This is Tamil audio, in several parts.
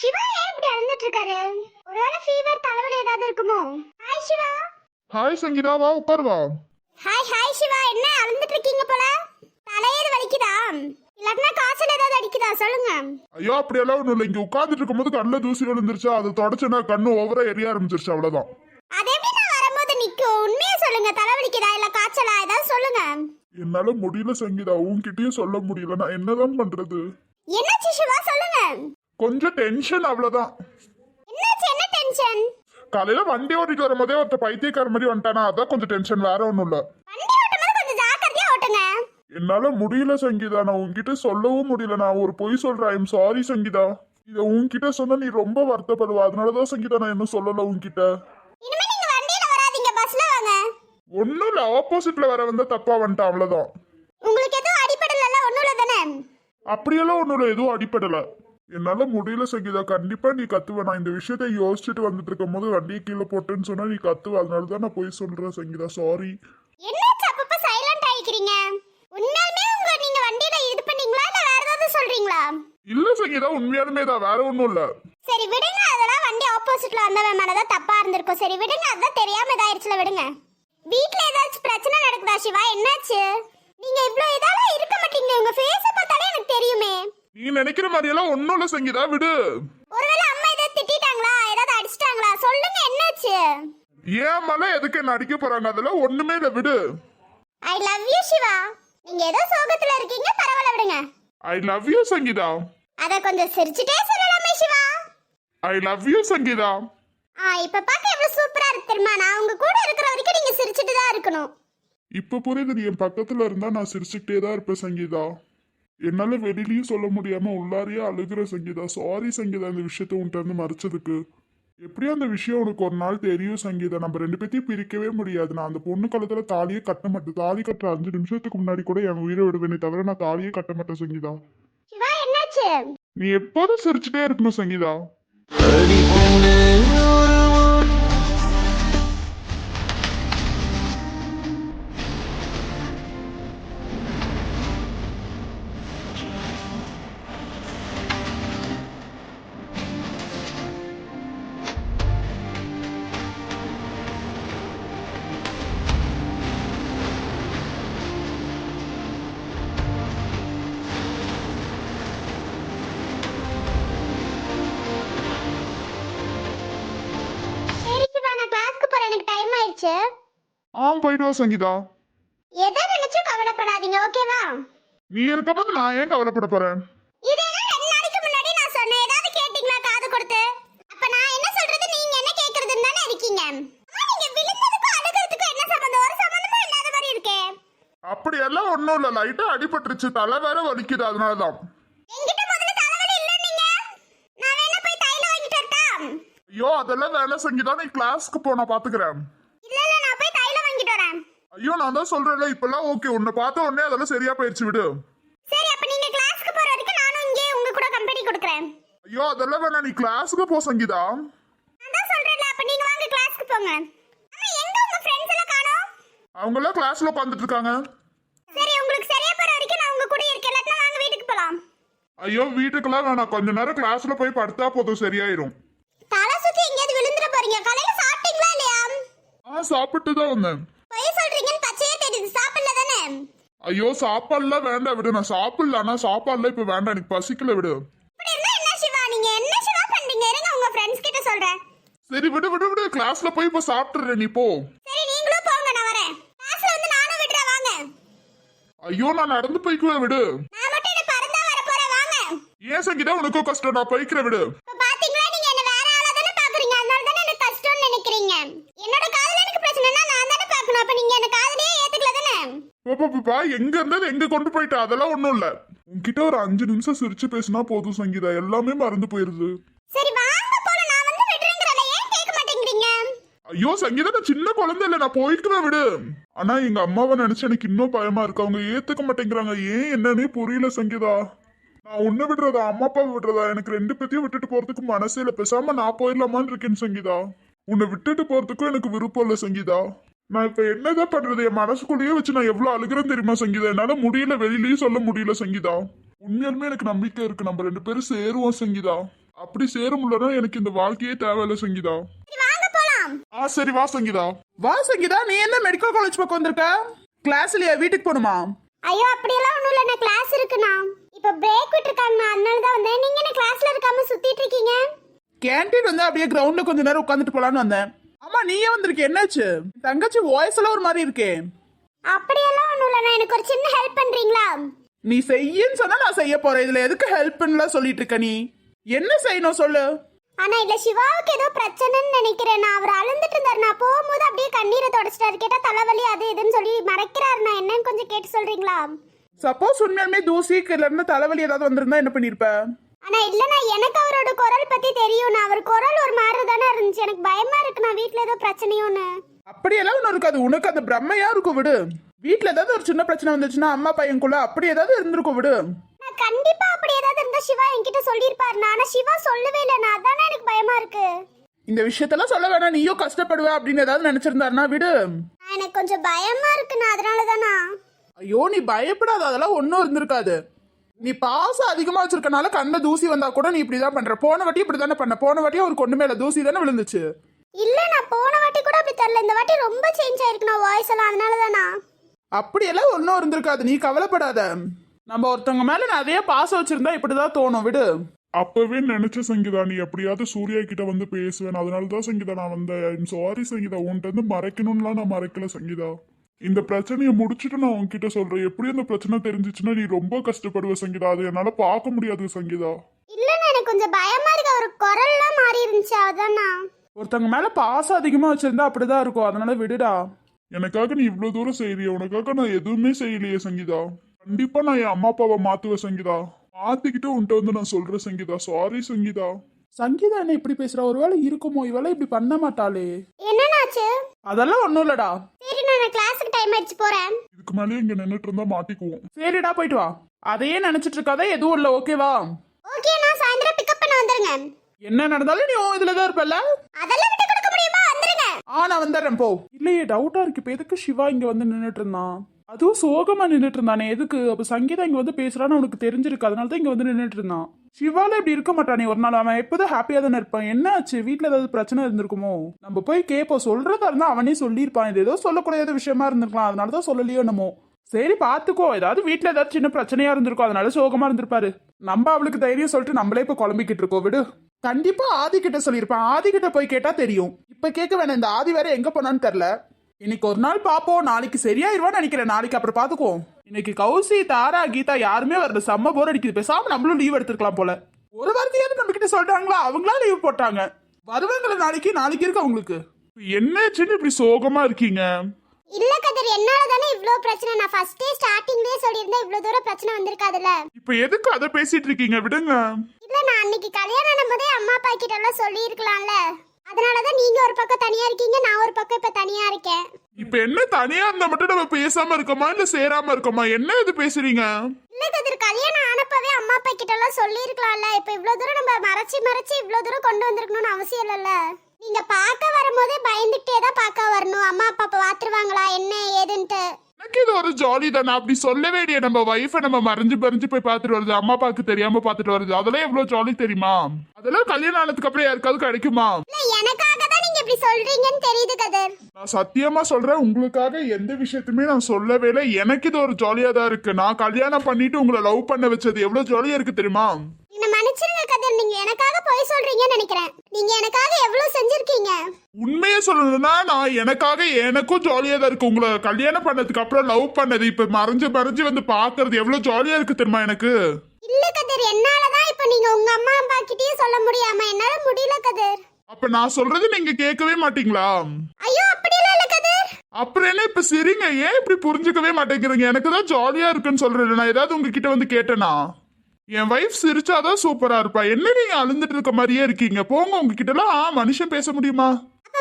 சிவா ஏன் இப்படி அழுந்துட்டு இருக்காரு ஒருவேளை ஃபீவர் தலைவலி ஏதாவது இருக்குமோ? ஹாய் சிவா. ஹாய் சங்கீதா. வா உட்கார் வா. Hi hi Shiva. என்ன அழுந்துட்டு இருக்கீங்க போல தலையேது வலிக்குதா? இல்லாட்டினா காய்ச்சல் ஏதாவது அடிக்குதா? சொல்லுங்க. ஐயோ அப்படியெல்லாம் ஒண்ணும் இல்லை. இங்க உட்கார்ந்துட்டு இருக்கும்போது கண்ணில் தூசி விழுந்துருச்சா. அது தொடச்சுனா கண்ணு ஓவரா எரிய ஆரம்பிச்சிருச்சு அவ்வளவுதான். அது எப்படி நான் வரும்போது நிக்கும்? உண்மையை சொல்லுங்க. தலைவலிக்குதா? இல்ல காய்ச்சலா? ஏதாவது சொல்லுங்க. என்னால முடியல சங்கீதா. உன்கிட்டயும் சொல்ல முடியல. நான் என்னதான் பண்றது? என்னாச்சு சிவா? சொல்லுங்க. கொஞ்சம் டென்ஷன் அவ்வளவுதான். என்ன டென்ஷன் காலையில வண்டி ஓட்டிட்டு வரும்போதே ஒருத்த பைத்தியக்கார மாதிரி வந்துட்டானா? அதான் கொஞ்சம் டென்ஷன் வேற ஒண்ணும் இல்ல. என்னால முடியல சங்கீதா. நான் உன்கிட்ட சொல்லவும் முடியல. நான் ஒரு பொய் சொல்றேன். I'm sorry Sangeeta. இத உன்கிட்ட சொன்னா நீ ரொம்ப வருத்தப்படுவ. அதனாலதான் சங்கீதா நான் இன்னும் சொல்லல உன்கிட்ட. ஒன்னும் இல்ல. ஆப்போசிட்ல வர வந்தா தப்பா வந்துட்டான் அவ்வளவுதான். உங்களுக்கு எதுவும் அடிப்படல ஒண்ணும் இல்ல தானே? அப்படியெல்லாம் ஒன்றும் இல்லை. எதுவும் அடிப்படல என்னால முடியல சங்கீதா. கண்டிப்பா நீ கத்துவ. நான் இந்த விஷயத்த யோசிச்சுட்டு வந்துட்டு இருக்கும் போது வண்டியை கீழே போட்டேன்னு சொன்னா நீ கத்துவ. அதனால தான் நான் போய் சொல்றேன் சங்கீதா. சாரி என்னாச்சு அப்பப்ப சைலண்ட் ஆயிக்கிறீங்க? உண்மையாலுமே உங்க நீங்க வண்டியில இது பண்ணீங்களா? இல்ல வேற ஏதாவது சொல்றீங்களா? இல்ல சங்கீதா. உண்மையாலுமே தான் வேற ஒன்றும் இல்ல. சரி விடுங்க. அதெல்லாம் வண்டி ஆப்போசிட்ல வந்தவன் மேலதான் தப்பா இருந்திருக்கும். சரி விடுங்க. அதான் தெரியாம இதாயிருச்சுல விடுங்க. வீட்ல ஏதாச்சும் பிரச்சனை நடக்குதா சிவா? என்னாச்சு? நீங்க இவ்ளோ இதால இருக்க மாட்டீங்க. உங்க ஃபேஸ பார்த்தாலே எனக்கு தெரியுமே. நீ நினைக்கிற மாதிரி எல்லாம் ஒன்றும் இல்ல சங்கீதா விடு. ஒருவேளை அம்மா ஏதாவது திட்டிட்டாங்களா? ஏதாவது அடிச்சிட்டாங்களா? சொல்லுங்க என்னாச்சு? ஏன் மேல எதுக்கு என்ன அடிக்க போறாங்க? அதெல்லாம் ஒண்ணுமே இல்ல விடு. I love you Shiva. நீங்க ஏதோ சோகத்துல இருக்கீங்க பரவாயில்ல விடுங்க. I love you Sangeeta. அத கொஞ்சம் சிரிச்சுட்டே சொல்லலாமே Shiva. I love you Sangeeta. ஆ இப்ப பார்க்க எவ்வளவு சூப்பரா இருக்கு தெரியுமா? நான் உங்க கூட இருக்கிற வரைக்கும் நீங்க சிரிச்சுட்டு தான் இருக்கணும். இப்ப புரியுது நீ என் பக்கத்துல இருந்தா நான் சிரிச்சுக்கிட்டே தான் இருப்பேன் சங்கீதா. என்னால வெளியிலயும் சொல்ல முடியாம உள்ளாரியே அழுகிற சங்கீதா. சாரி சங்கீதா இந்த விஷயத்த உன்கிட்ட இருந்து மறைச்சதுக்கு. எப்படியும் அந்த விஷயம் உனக்கு ஒரு நாள் தெரியும் சங்கீதா. நம்ம ரெண்டு பேத்தையும் பிரிக்கவே முடியாது. நான் அந்த பொண்ணு காலத்துல தாலியே கட்ட மாட்டேன். தாலி கட்டுற அஞ்சு நிமிஷத்துக்கு முன்னாடி கூட என் உயிரை விடுவேனே தவிர நான் தாலியே கட்ட மாட்டேன் சங்கீதா. நீ எப்போதும் சிரிச்சுட்டே இருக்கணும் சங்கீதா. ஆ போயிட்டு வா சங்கீதா. எதை நினைச்சும் கவலைப்படாதீங்க ஓகேவா? நீ இருக்கப்ப நான் ஏன் கவலைப்பட போறேன்? இது என்ன ரெண்டு நாளைக்கு முன்னாடி நான் சொன்னேன். ஏதாவது கேட்டீங்களா காது கொடுத்து? அப்ப நான் என்ன சொல்றது? நீங்க என்ன கேக்குறதுன்னு தானே இருக்கீங்க. அம்மா நீங்க விழுந்ததுக்கும் அழுகிறதுக்கும் என்ன சம்பந்தம்? ஒரு சம்பந்தமும் இல்லாத மாதிரி இருக்கே. அப்படியெல்லாம் ஒன்றும் இல்லை. லைட்டா அடிபட்டுருச்சு. தலை வேற வலிக்குது அதனாலதான். என்கிட்ட முதல்ல தலைவலி இல்ல நீங்க. நான் வேணா போய் தைலம் வாங்கிட்டு வரட்டா? ஐயோ அதெல்லாம் வேலை சங்கீதா. நீ கிளாஸ்க்கு போ நான் பாத்துக்கிறேன் இல்ல இல்ல நான் போய் தைலம் வாங்கிட்டு வரேன் ஐயோ நான் தான் சொல்றேன்ல இப்பெல்லாம் ஓகே உன்னை பார்த்த உடனே அதெல்லாம் சரியா போயிடுச்சு விடு. சரி அப்ப நீங்க கிளாஸ்க்கு போற வரைக்கும் நானும் இங்கே உங்க கூட கம்பெனி கொடுக்குறேன். ஐயோ அதெல்லாம் வேணாம் நீ கிளாஸுக்கு போ சங்கீதா. நான் தான் சொல்றேன்ல அப்ப நீங்க வாங்க கிளாஸ்க்கு போங்க. அம்மா எங்க உங்க ஃப்ரெண்ட்ஸ் எல்லாம் காணோம்? அவங்க எல்லாம் கிளாஸ்ல உட்காந்துட்டு இருக்காங்க. சரி உங்களுக்கு சரியா போற வரைக்கும் நான் உங்க கூட இருக்கேன் இல்லாட்டினா வாங்க வீட்டுக்கு போலாம். ஐயோ வீட்டுக்கெல்லாம் வேணாம். கொஞ்ச நேரம் கிளாஸ்ல போய் படுத்தா போதும் சரியாயிரும். தலை சுத்தி எங்கேயாவது விழுந்துட போறீங்க. காலையில சாப்பிட்டீங்களா இல்லையா? ஆ சாப்பிட்டு தான் வந்தேன் பொய் சொல்றீங்கன்னு பச்சையே தெரியுது சாப்பிடல தானே ஐயோ சாப்பாடுலாம் வேண்டாம் விடு. நான் சாப்பிடல ஆனா சாப்பாடுலாம் இப்ப வேண்டாம். எனக்கு பசிக்கல விடு. சரி விடு விடு விடு. கிளாஸ்ல போய் இப்ப சாப்பிட்டுறேன் நீ போ. சரி நீங்களும் போங்க நான் வரேன். கிளாஸ்ல வந்து நானும் விடுறேன் வாங்க. ஐயோ நான் நடந்து போய்க்குவேன் விடு. நான் மட்டும் என்ன பறந்தா வர போறேன் வாங்க. ஏன் சங்கீதா உனக்கும் கஷ்டம். நான் போய்க்கிறேன் விடு இப்ப பாத்தீங்களா நீங்க என்ன வேற ஆளா தானே பாக்குறீங்க அதனால தானே எனக்கு கஷ்டம்னு நினைக்கிறீங்க என்னோட காதல எனக்கு பிரச்சனைனா நான் தானே பார்க்கணும் அப்ப நீங்க என்ன காதலியே ஏத்துக்கல தானே பாப்பா எங்க இருந்தது? எங்க கொண்டு போயிட்ட? அதெல்லாம் ஒண்ணும் இல்ல. உன்கிட்ட ஒரு அஞ்சு நிமிஷம் சிரிச்சு பேசினா போதும் சங்கீதா. எல்லாமே மறந்து போயிருது. சரி வாங்க போல நான் வந்து விடுறேங்கறல ஏன் கேட்க மாட்டேங்கிறீங்க? ஐயோ சங்கீதா நான் சின்ன குழந்தை இல்ல. நான் போய்க்கிறேன் விடு. ஆனா எங்க அம்மாவை நினைச்சு எனக்கு இன்னும் பயமா இருக்கு. அவங்க ஏத்துக்க மாட்டேங்கிறாங்க. ஏன் என்னன்னே புரியல சங்கீதா. நான் உன்னை விடுறதா அம்மா அப்பாவை விடுறதா? எனக்கு ரெண்டு பேத்தையும் விட்டுட்டு போறதுக்கு மனசே இல்ல. பேசாம நான் போயிடலாமான்னு இருக்கேன் சங்கீதா. உன்னை விட்டுட்டு போறதுக்கும் எனக்கு விருப்பம் இல்ல சங்கீதா. நான் இப்ப என்னதான் பண்றது? என் மனசுக்குள்ளேயே வச்சு நான் எவ்வளவு அழுகிறேன் தெரியுமா சங்கீதா? என்னால முடியல வெளியிலயும் சொல்ல முடியல சங்கீதா. உண்மையாலுமே எனக்கு நம்பிக்கை இருக்கு. நம்ம ரெண்டு பேரும் சேருவோம் சங்கீதா. அப்படி சேர முடியலன்னா எனக்கு இந்த வாழ்க்கையே தேவையில்ல சங்கீதா. சரி வாங்க போலாம். ஆ சரி வா சங்கீதா. வா சங்கீதா நீ என்ன மெடிக்கல் காலேஜ் பக்கம் வந்திருக்க? கிளாஸ் இல்லையா வீட்டுக்கு போகணுமா ஐயோ அப்படியெல்லாம் ஒண்ணும் இல்ல. நான் கிளாஸ் இருக்குண்ணா இப்ப பிரேக் விட்டுருக்காங்கண்ணா அதனால தான் வந்தேன். நீங்க என்ன கிளாஸ்ல இருக்காம சுத்திட்டு இருக்கீங்க? கேண்டீன் வந்து அப்படியே கிரவுண்ட்ல கொஞ்ச நேரம் உட்காந்துட்டு போலான்னு வந்தேன். ஆமா நீயே வந்திருக்க. என்னாச்சு? தங்கச்சி வாய்ஸ் எல்லாம் ஒரு மாதிரி இருக்கே. அப்படியெல்லாம் ஒண்ணும் இல்ல எனக்கு ஒரு சின்ன ஹெல்ப் பண்றீங்களா? நீ செய்யன்னு சொன்னா நான் செய்ய போறேன். இதுல எதுக்கு ஹெல்ப்னுலாம் சொல்லிட்டு இருக்க நீ? என்ன செய்யணும் சொல்லு. ஆனா இல்ல சிவாவுக்கு ஏதோ பிரச்சனைன்னு நினைக்கிறேன். நான் அவர் அழுந்துட்டு இருந்தாரு. நான் போகும்போது அப்படியே கண்ணீரை தொடச்சிட்டாரு. கேட்டா தலைவலி அது இதுன்னு சொல்லி மறைக்கிறாரு நான் என்னன்னு கொஞ்சம் கேட்டு சொல்றீங்களா? சப்போஸ் உண்மையாலுமே தூசிக்கு இருந்து தலைவலி ஏதாவது வந்திருந்தா என்ன பண்ணிருப்ப? ஆனா இல்லண்ணா எனக்கு அவரோட குரல் பத்தி தெரியும் நான் அவர் குரல் ஒரு மாதிரி தானே இருந்துச்சு. எனக்கு பயமா இருக்கு நான் வீட்ல ஏதோ பிரச்சனையோன்னு அப்படியெல்லாம் ஒன்றும் இருக்காது. உனக்கு அந்த பிரம்மையா இருக்கும் விடு. வீட்ல ஏதாவது ஒரு சின்ன பிரச்சனை வந்துச்சுன்னா அம்மா பையனுக்குள்ள அப்படி ஏதாவது இருந்திருக்கும் விடு. நான் கண்டிப்பா அப்படி ஏதாவது இருந்தா சிவா என்கிட்ட சொல்லியிருப்பாரு ஆனா சிவா சொல்லவே இல்லை நான் அதானே எனக்கு பயமா இருக்கு. இந்த விஷயத்தெல்லாம் சொல்ல வேணாம். நீயும் கஷ்டப்படுவ அப்படின்னு ஏதாவது நினைச்சிருந்தாருன்னா விடு. எனக்கு கொஞ்சம் பயமா இருக்குண்ணா. அதனால தானா ஐயோ நீ பயப்படாத. அதெல்லாம் ஒன்றும் இருந்திருக்காது. நீ பாசம் அதிகமா வச்சிருக்கனால கண்ட தூசி வந்தா கூட நீ இப்படிதான் பண்ற. போன வாட்டி இப்படி தானே பண்ண. போன வாட்டி ஒரு கொண்டு மேல தூசி தானே விழுந்துச்சு. இல்ல நான் போன வாட்டி கூட அப்படி தெரியல. இந்த வாட்டி ரொம்ப சேஞ்ச் ஆயிருக்கு நான் வாய்ஸ் எல்லாம். அதனால தானா அப்படியெல்லாம் ஒன்றும் இருந்திருக்காது. நீ கவலைப்படாத. நம்ம ஒருத்தவங்க மேல நிறைய பாசம் வச்சிருந்தா இப்படிதான் தோணும். விடு. அப்பவே நினைச்ச சங்கீதா நீ எப்படியாவது சூர்யா கிட்ட வந்து பேசுவேன். அதனால தான் சங்கீதா நான் வந்தேன். I'm sorry Sangeeta. உன்கிட்ட இருந்து மறைக்கணும்லாம் நான் மறைக்கல சங்கீதா. இந்த பிரச்சனையை முடிச்சுட்டு நான் உன்கிட்ட சொல்றேன். எப்படி அந்த பிரச்சனை தெரிஞ்சிச்சுன்னா நீ ரொம்ப கஷ்டப்படுவ சங்கீதா. அது என்னால பார்க்க முடியாது சங்கீதா. இல்லண்ணா எனக்கு கொஞ்சம் பயமா இருக்கு. அவர் குரல்லாம் மாறி இருந்துச்சு. அதானா ஒருத்தவங்க மேல பாசம் அதிகமா வச்சிருந்தா அப்படிதான் இருக்கும். அதனால விடுடா. எனக்காக நீ இவ்வளவு தூரம் செய்யறிய உனக்காக நான் எதுவுமே செய்யலையே சங்கீதா. கண்டிப்பா நான் என் அம்மா அப்பாவை மாத்துவேன் சங்கீதா. மாத்திக்கிட்டு உன்கிட்ட வந்து நான் சொல்றேன் சங்கீதா. சாரி சங்கீதா. சங்கீதா என்ன இப்படி பேசுறா? ஒருவேளை இருக்குமோ? இவளை இப்படி பண்ண மாட்டாளே. என்னன்னாச்சு அதெல்லாம் ஒன்றும் இல்லடா. டைம் ஆயிடுச்சு போறேன். இதுக்கு மேலே இங்க நின்னுட்டு இருந்தா மாட்டிக்குவோம். சரிடா போயிட்டு வா. அதையே நினைச்சிட்டு இருக்காத எதுவும் இல்லை ஓகேவா ஓகே நான் சாயந்தரம் பிக்கப் பண்ண வந்துருங்க. என்ன நடந்தாலும் நீ உன் இதுல தான் இருப்பல்ல? அதெல்லாம் விட்டு கொடுக்க முடியுமா? வந்துருங்க. ஆ நான் வந்துடுறேன் போ. இல்லையே டவுட்டா இருக்கு. இப்போ எதுக்கு சிவா இங்க வந்து நின்னுட்டு இருந்தான்? அதுவும் சோகமா நின்றுட்டு இருந்தானே எதுக்கு? அப்ப சங்கீதா இங்க வந்து பேசுறான்னு அவனுக்கு தெரிஞ்சிருக்கு அதனால தான் இங்க வந்து நின்றுட்டு இருந்தான் சிவால இப்படி இருக்க மாட்டானே ஒரு நாள் அவன் எப்போதும் ஹாப்பியா தானே இருப்பான். என்ன ஆச்சு? வீட்டுல ஏதாவது பிரச்சனை இருந்திருக்குமோ? நம்ம போய் கேட்போம். சொல்றதா இருந்தா அவனே சொல்லியிருப்பான். இது ஏதோ சொல்லக்கூடாத விஷயமா இருந்திருக்கலாம். அதனால தான் சொல்லலையோ என்னமோ. சரி பாத்துக்கோ ஏதாவது வீட்டுல ஏதாவது சின்ன பிரச்சனையா இருந்திருக்கும். அதனால சோகமா இருந்திருப்பாரு. நம்ம அவளுக்கு தைரியம் சொல்லிட்டு நம்மளே இப்ப குழம்பிக்கிட்டு இருக்கோம். விடு. கண்டிப்பா ஆதி கிட்ட சொல்லியிருப்பான். ஆதி கிட்ட போய் கேட்டா தெரியும். இப்ப கேட்க வேணாம். இந்த ஆதி வேற எங்க போனான்னு தெரியல. இன்னைக்கு ஒரு நாள் பாப்போம். நாளைக்கு சரியாயிருவான்னு நினைக்கிறேன். நாளைக்கு அப்புறம் பாத்துக்குவோம். இன்னைக்கு கௌசி தாரா கீதா யாருமே வரல. செம்ம போர் அடிக்குது. பேசாம நம்மளும் லீவ் எடுத்துக்கலாம் போல. ஒரு வார்த்தையாவது நம்ம கிட்ட சொல்றாங்களா? அவங்களா லீவ் போட்டாங்க. வருவாங்களே நாளைக்கு? நாளைக்கு இருக்கு அவங்களுக்கு என்னாச்சுன்னு இப்படி சோகமா இருக்கீங்க? இல்ல கதிர் என்னால தானே இவ்ளோ பிரச்சனை? நான் ஃபர்ஸ்டே ஸ்டார்டிங்லயே சொல்லியிருந்தா இவ்ளோ தூரம் பிரச்சனை வந்திருக்காதுல்ல. இப்ப எதுக்கு அதை பேசிட்டு இருக்கீங்க? விடுங்க. இல்ல நான் அன்னைக்கு கல்யாணம் ஆனபோதே அம்மா அப்பா கிட்ட எல்லாம் சொல்லி இருக்கலாம்ல அதனாலதான் நீங்க ஒரு பக்கம் தனியா இருக்கீங்க நான் ஒரு பக்கம் இப்ப தனியா இருக்கேன். இப்ப என்ன தனியா இருந்தா மட்டும் நம்ம பேசாம இருக்கோமா இல்ல சேராம இருக்கோமா? என்ன இது பேசுறீங்க? இல்ல கதிர் கல்யாணம் ஆனப்பவே அம்மா அப்பா கிட்ட எல்லாம் சொல்லி இருக்கலாம்ல இப்ப இவ்ளோ தூரம் நம்ம மறைச்சு மறைச்சு இவ்ளோ தூரம் கொண்டு வந்திருக்கணும்னு அவசியம் இல்லைல்ல. நீங்க பார்க்க வரும்போதே பயந்துட்டே தான் பார்க்க வரணும். அம்மா அப்பா பாத்துருவாங்களா என்ன ஏதுன்ட்டு. எனக்கு இது ஒரு ஜாலி தானே. அப்படி சொல்ல வேண்டிய நம்ம ஒய்ஃபை நம்ம மறைஞ்சு மறைஞ்சு போய் பார்த்துட்டு வருது அம்மா அப்பாவுக்கு தெரியாம பார்த்துட்டு வருது அதெல்லாம் எவ்வளவு ஜாலி தெரியுமா? அதெல்லாம் கல்யாணம் ஆனதுக்கு அப்புறம் யாருக்காவது கிடைக்குமா? நான் சத்தியமா சொல்றேன் உங்களுக்காக எந்த விஷயத்தையுமே நான் சொல்லவே இல்லை. எனக்கு இது ஒரு ஜாலியா தான் இருக்கு. நான் கல்யாணம் பண்ணிட்டு உங்களை லவ் பண்ண வச்சது எவ்வளவு ஜாலியா இருக்கு தெரியுமா? மன்னிச்சிருங்க கதிர். நீங்க எனக்காக போய் சொல்றீங்கன்னு நினைக்கிறேன். நீங்க எனக்காக எவ்வளவு செஞ்சிருக்கீங்க? உண்மையை சொல்லணும்னா நான் எனக்காக எனக்கும் ஜாலியா தான் இருக்கு. உங்களை கல்யாணம் பண்ணதுக்கு அப்புறம் லவ் பண்ணது இப்ப மறைஞ்சு மறைஞ்சு வந்து பாக்குறது எவ்வளவு ஜாலியா இருக்கு தெரியுமா எனக்கு? இல்ல கதிர் என்னாலதான் இப்ப நீங்க உங்க அம்மா அப்பா கிட்டயே சொல்ல முடியாம என்னால முடியல கதிர். அப்ப நான் சொல்றது நீங்க கேட்கவே மாட்டீங்களா? ஐயோ அப்படியெல்லாம் இல்ல கதிர். அப்புறம் என்ன இப்ப சரிங்க? ஏன் இப்படி புரிஞ்சுக்கவே மாட்டேங்கிறீங்க? எனக்கு தான் ஜாலியா இருக்குன்னு சொல்றேன். நான் ஏதாவது உங்ககிட்ட வந்து கேட்டேனா? என் வைஃப் சிரிச்சாதான் சூப்பரா இருப்பா. என்ன நீங்க அழுந்துட்டு இருக்க மாதிரியே இருக்கீங்க? போங்க உங்ககிட்ட எல்லாம் மனுஷன் பேச முடியுமா?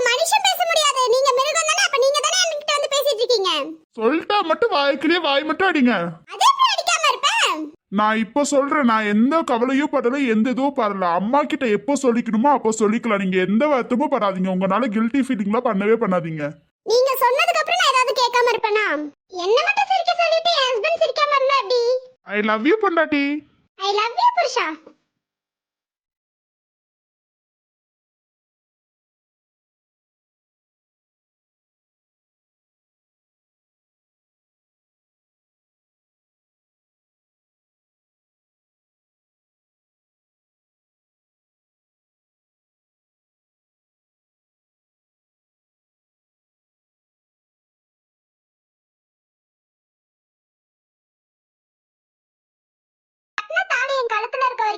மனுஷன் பேச முடியாது. நீங்க மிருகம் தானே அப்ப நீங்க தானே என்கிட்ட வந்து பேசிட்டு இருக்கீங்க? சொல்லிட்டா மட்டும் வாய்க்கிலேயே வாய் மட்டும் அடிங்க. நான் இப்போ சொல்றேன் நான் எந்த கவலையும் படல எந்த இதுவும் படல. அம்மா கிட்ட எப்போ சொல்லிக்கணுமோ அப்போ சொல்லிக்கலாம். நீங்க எந்த வருத்தமும் படாதீங்க. உங்களால கில்ட்டி ஃபீலிங்லாம் பண்ணவே பண்ணாதீங்க. நீங்க சொன்னதுக்கு அப்புறம் நான் ஏதாவது கேட்காம இருப்பேனா? என்ன மட்டும் சிரிக்க சொல்லிட்டு ஹஸ்பண்ட் சிரிக்காம இருந்தா ஐ லவ் யூ பொண்டாட்டி. ஐ லவ் யூ புருஷா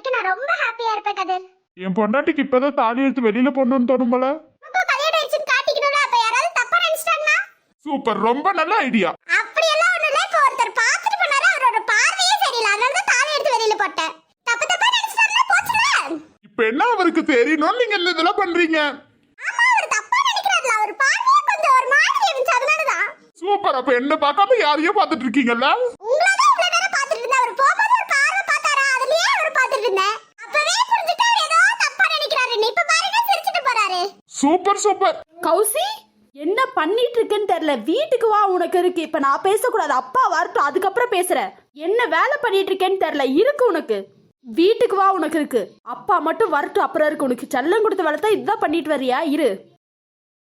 வரைக்கும் நான் ரொம்ப ஹாப்பியா இருப்பேன் கதிர். என் பொண்டாட்டிக்கு இப்பதான் தாலி எடுத்து வெளியில போடணும்னு தோணும் போல கல்யாணம் ஆயிடுச்சுன்னு காட்டிக்கணும்ல அப்ப யாராவது தப்பா நினைச்சிட்டாங்கன்னா? சூப்பர் ரொம்ப நல்ல ஐடியா அப்படியெல்லாம் ஒண்ணு இல்ல இப்போ ஒருத்தர் பார்த்துட்டு போனாரு அவரோட பார்வையே சரியில்லை. அதனால தான் தாலி எடுத்து வெளியில போட்டேன். தப்பு தப்பா நினைச்சிட்டாருன்னா போச்சுல இப்ப என்ன அவருக்கு தெரியணும் நீங்க இந்த இதெல்லாம் பண்றீங்க? ஆமா அவர் தப்பா நினைக்கிறாருல அவர் பார்வையே கொஞ்சம் ஒரு மாதிரி இருந்துச்சு அதனாலதான். சூப்பர் அப்ப என்ன பார்க்காம யாரையோ பார்த்துட்டு இருக்கீங்கல்ல உங்களை தான் இவ்வளவு நேரம் பார்த்துட்டு இருந்தேன் அவர் போகும்போது ஒரு பார்வை பார்த்தாரா அதுலயே பார்த்துட்டு இருந்தேன் அப்பவே புரிஞ்சுட்டாரு. ஏதோ தப்பா நினைக்கிறாருன்னு இப்ப பாருங்க சிரிச்சிட்டு போறாரு. Super super. கௌசி என்ன பண்ணிட்டு இருக்குன்னு தெரியல. வீட்டுக்கு வா உனக்கு இருக்கு. இப்ப நான் பேசக்கூடாது. அப்பா வரட்டும் அதுக்கப்புறம் பேசுறேன். என்ன வேலை பண்ணிட்டு இருக்கேன்னு தெரியல. இருக்கு உனக்கு. வீட்டுக்கு வா உனக்கு இருக்கு. அப்பா மட்டும் வரட்டும் அப்புறம் இருக்கு. உனக்கு செல்லம் கொடுத்து வளர்த்தா இதுதான் பண்ணிட்டு வரியா? இரு.